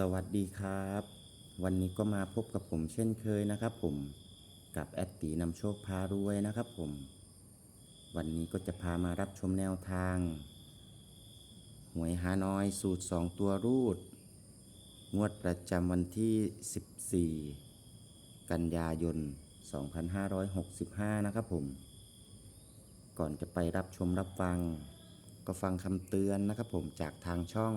สวัสดีครับ วันนี้ก็มาพบกับผมเช่นเคยนะครับ ผมกับแอดตีนำโชคพารวยนะครับผม วันนี้ก็จะพามารับชมแนวทาง หวยฮานอยสูตร 2 ตัวรูด งวดประจำวันที่ 14 กันยายน 2565 นะครับผม ก่อนจะไปรับชมรับฟัง ก็ฟังคำเตือนนะครับผมจากทางช่อง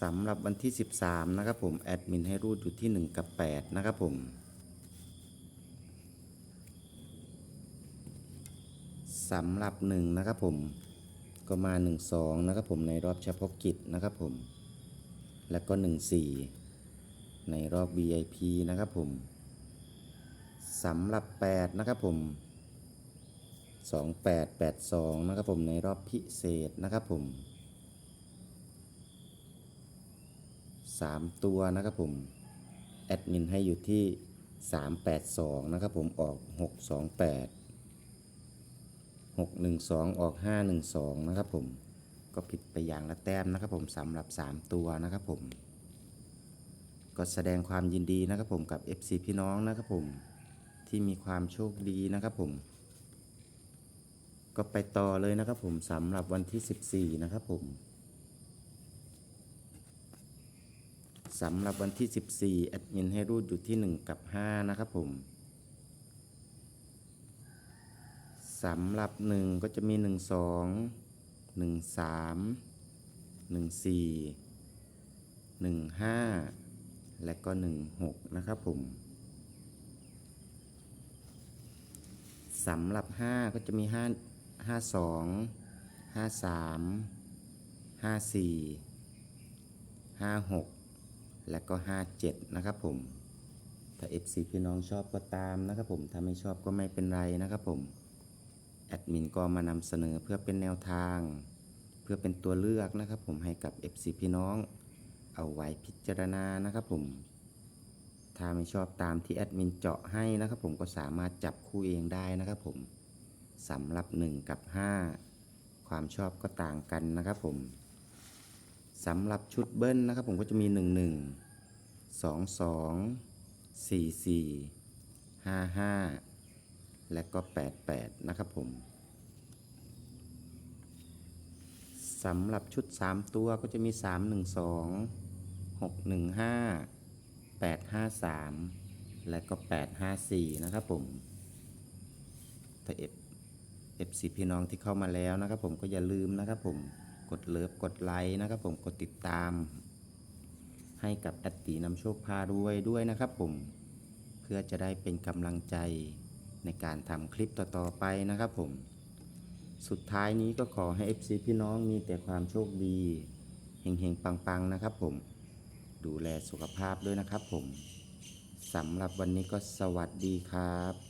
สำหรับวันที่ 13 นะครับผมแอดมินให้รูดอยู่ที่ 1 กับ 8 นะครับผมสำหรับ 1 นะครับผมก็มา 1 2 นะครับผมในรอบเฉพาะกิจนะครับผม แล้วก็ 1 4 ในรอบ VIP นะครับผมสำหรับ 8 นะครับผม 2882 นะครับผมในรอบพิเศษนะครับผม สามตัวนะครับผม แอดมินให้อยู่ที่ 382 นะครับผมออก 628 612 ออก 512 นะครับผม ก็ผิดไปอย่างละแต้มนะครับผมสำหรับ 3 ตัวนะครับผม ก็แสดงความยินดีนะครับผมกับ FC พี่น้องนะครับผมที่มีความโชคดีนะครับผม ก็ไปต่อเลยนะครับผมสำหรับวันที่ 14 นะครับผม สำหรับวันที่ 14แอดมินให้รูดอยู่ที่ 1 กับ 5 นะครับผมสำหรับ 1 ก็จะมี 1 2 1 3 1 4 1 5 และก็ 1 6 นะครับผมสำหรับ 5 ก็จะมี 5 5 2 5 3 5 4 5 6 และก็ 57 นะครับผม ถ้า FC พี่น้องชอบก็ตามนะครับผม ถ้าไม่ชอบก็ไม่เป็นไรนะครับผม แอดมินก็มานำเสนอเพื่อเป็นแนวทาง เพื่อเป็นตัวเลือกนะครับผมให้กับ FC พี่น้อง เอาไว้พิจารณานะครับผม ถ้าไม่ชอบตามที่แอดมินเจาะให้นะครับผมก็สามารถจับคู่เองได้นะครับผมสำหรับ 1 กับ 5 ความชอบก็ต่างกันนะครับผม สำหรับชุดเบิ้ลนะครับผมก็จะมี 1 1 2 2 4 4 5 5 และก็ 8 8 นะครับผมสำหรับชุด 3 ตัวก็จะมี 3 1 2 6 1 5 8 5 3 และก็ 8 5 4 นะครับผมถ้า F FC พี่น้องที่เข้ามาแล้วนะครับผมก็อย่าลืมนะครับผม กดเลิฟกดไลค์นะครับผมกดติดตาม ให้กับแอดตีนำโชคพารวยด้วยนะครับผมเพื่อจะได้เป็นกำลังใจในการทำคลิปต่อๆไปนะครับผม สุดท้ายนี้ก็ขอให้ FC พี่น้องมีแต่ความโชคดีเฮงๆ ปังๆ นะครับผม ดูแลสุขภาพด้วยนะครับผมสำหรับวันนี้ก็สวัสดีครับ